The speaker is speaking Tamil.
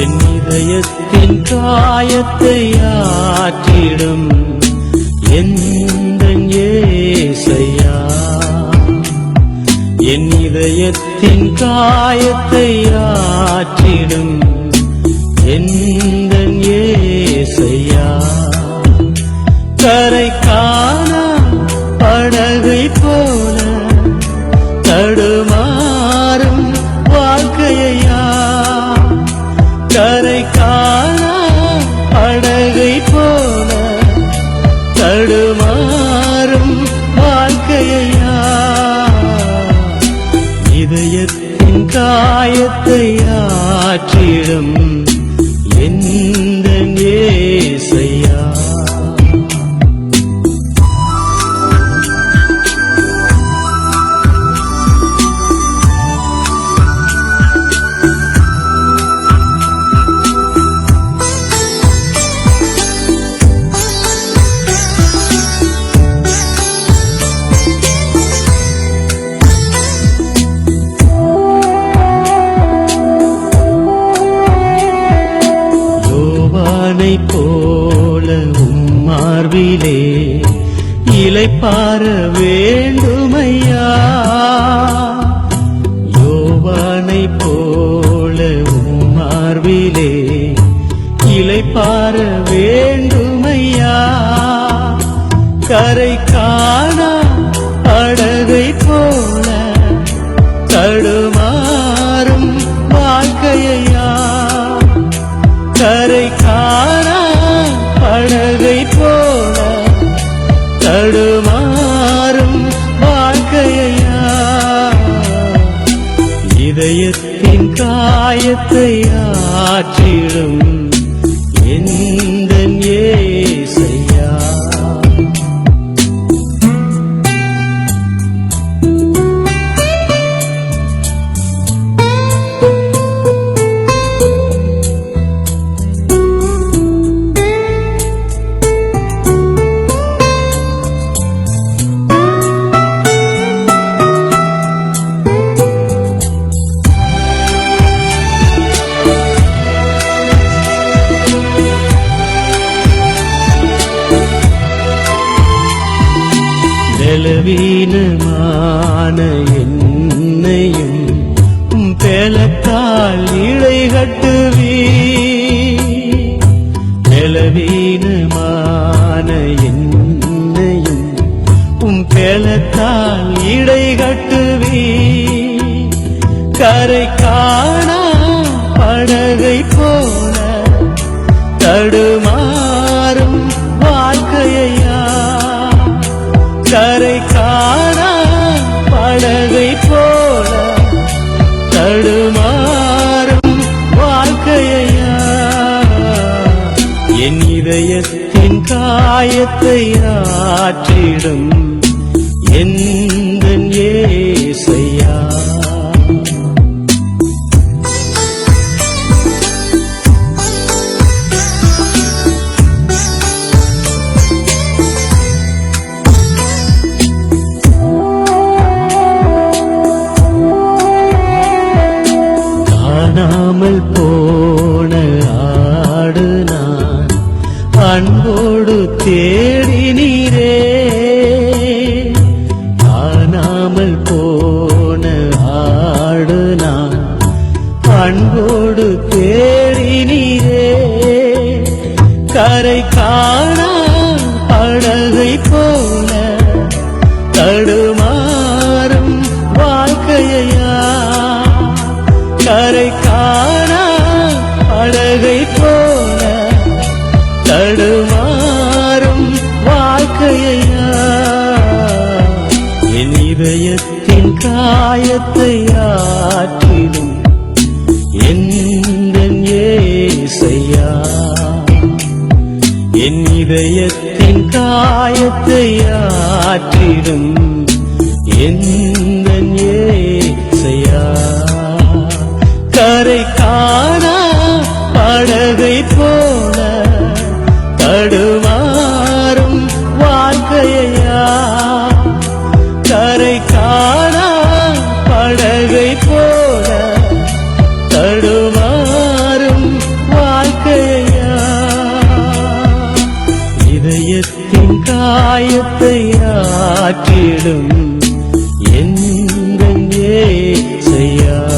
என் இதயத்தின் காயத்தை ஆற்றிடும். எந்த ஏசையா. என் இதயத்தின் காயத்தை ஆற்றிடும். எந்த ஏசையா. கரை படகை போல தடுமாறும் வாழ்க்கையா? இதயத்தின் காயத்தை ஆற்றிடும் என் உம்மார்பிலே இலைப்பார வேண்டுமையா? யோவானை போல உம்மார்பிலே இலைப்பார வேண்டுமையா? கரை காண அடகை போல தடு காயத்தை ஆற்றிடும் எந்த பலவீனமான என்னையும் பேலத்தால் இழை கட்டுவீ. பலவீனமான என்னையும் உம் பேலத்தால் இடை கட்டுவீ. கரை காணா படகை இதயத்தின் காயத்தை ஆற்றிடும். எந்த ஏசையா? அன்போடு தேடினீரே. காணாமல் போன ஆடு நான் அன்போடு தேடினீரே. கரை காண அழகை போல தடும தடுமாறும் வாழ்க்கையா என் இதயத்தின் காயத்தை ஆற்றிடும் எந்த ஏசையா? என் இதயத்தின் காயத்தை ஆற்றிடும். என் தேடும் எங்கள் செய்யா